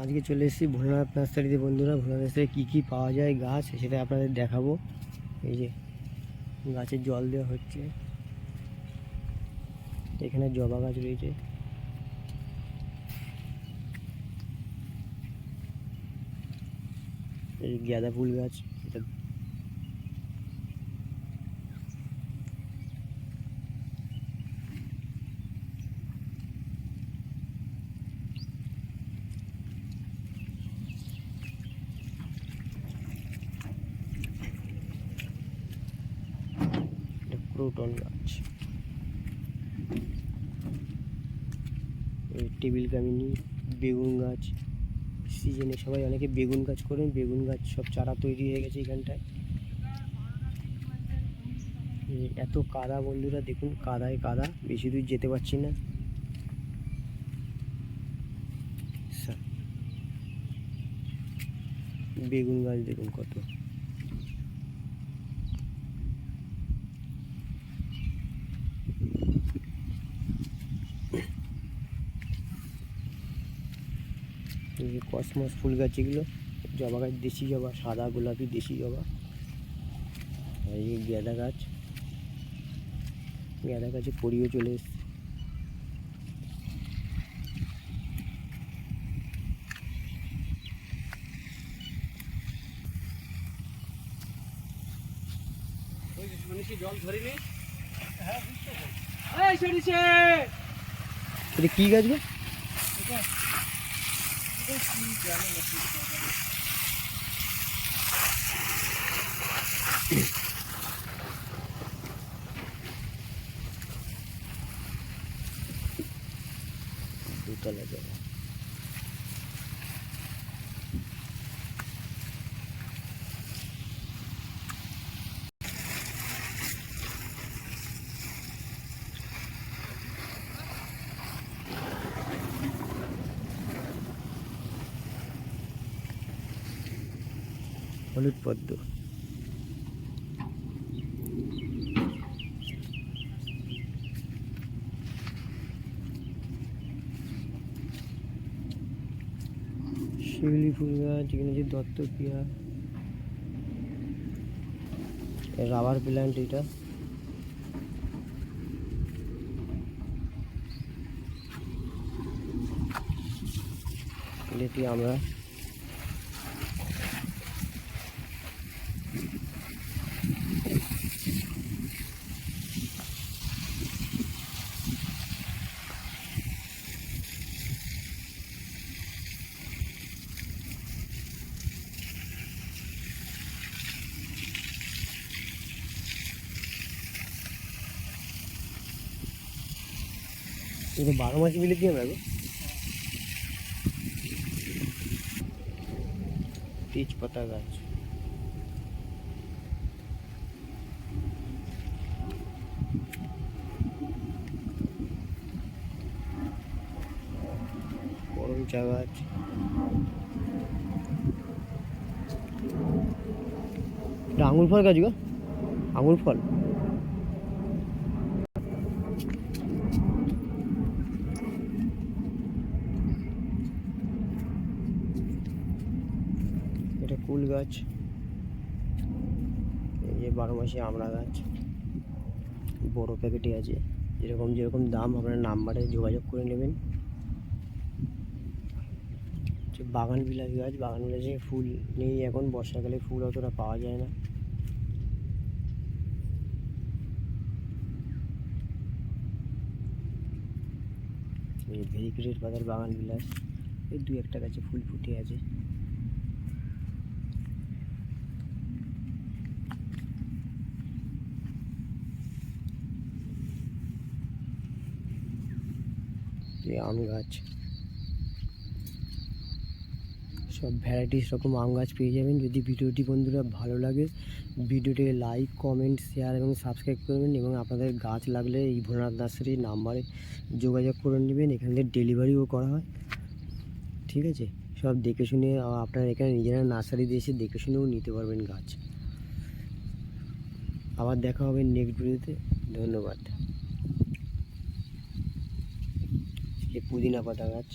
আজকে চলে এসেছি ভোলানাথ নার্সারিতে, বন্ধুরা। ভোলানাথ নার্সারি কী কী পাওয়া যায় গাছ, সেটা আপনাদের দেখাবো। এই যে, গাছে জল দেওয়া হচ্ছে। এখানে জবা গাছ রয়েছে। এই গাঁদা ফুল গাছ, এটা ক্রোটন গাছ টেবিল কামিনি বেগুন গাছ সিজনে সবাই অনেকে বেগুন গাছ করেন, বেগুন গাছ সব চারা তৈরি হয়ে গেছে এখানটায়। এত কাদা বন্ধুরা, দেখুন কাদায় কাদা, বেশি দূর যেতে পারছি না। বেগুন গাছ দেখুন কত। কসমস ফুল গাছ এগুলো, জবা গাছ, দেশি জবা, সাদা গোলাপি, দেশি জবা। আর এই গাঁদা গাছ। গাঁদা গাছে পড়িও চলে এসছে। কী গাছ গো? দুতলা জবা হলুদ পদ্ম। শিউলি ফুল গাছ এখানে যে দত্তপ্রিয়া রাবার প্ল্যান্ট এটা। এটি আমরা এটা বারো মাসি মিলে কি আমরা তেজপাতা গাছ। গরম চা গাছ আঙুর ফল গাছ গো? আঙুর ফল? এটা কুল গাছ। এই যে বারো মাসে আমড়া গাছ। বড় প্যাকেটে আছে। যেরকম যেরকম দাম, আপনার নাম্বারে যোগাযোগ করে নেবেন। বাগান বিলাস গাছ, বাগান বিলাসে ফুল নেই এখন, বর্ষাকালে ফুল অতটা পাওয়া যায় না। ভেরিকেটের পাতার বাগান বিলাস। এই দু একটা গাছে ফুল ফুটে আছে। এই আম গাছ। সব ভ্যারাইটিস রকম আম গাছ পেয়ে যাবেন। যদি ভিডিওটি বন্ধুরা ভালো লাগে, ভিডিওটিকে লাইক কমেন্ট শেয়ার এবং সাবস্ক্রাইব করবেন এবং আপনাদের গাছ লাগলে এই ভোলানাথ নার্সারির নাম্বারে যোগাযোগ করে নেবেন। এখান থেকে ডেলিভারিও করা হয়। ঠিক আছে? সব দেখে শুনে আপনারা এখানে নিজেরা নার্সারিতে এসে দেখে শুনেও নিতে পারবেন গাছ। আবার দেখা হবে নেক্সট ভিডিওতে ধন্যবাদ। এই পুদিনা পাতা গাছ।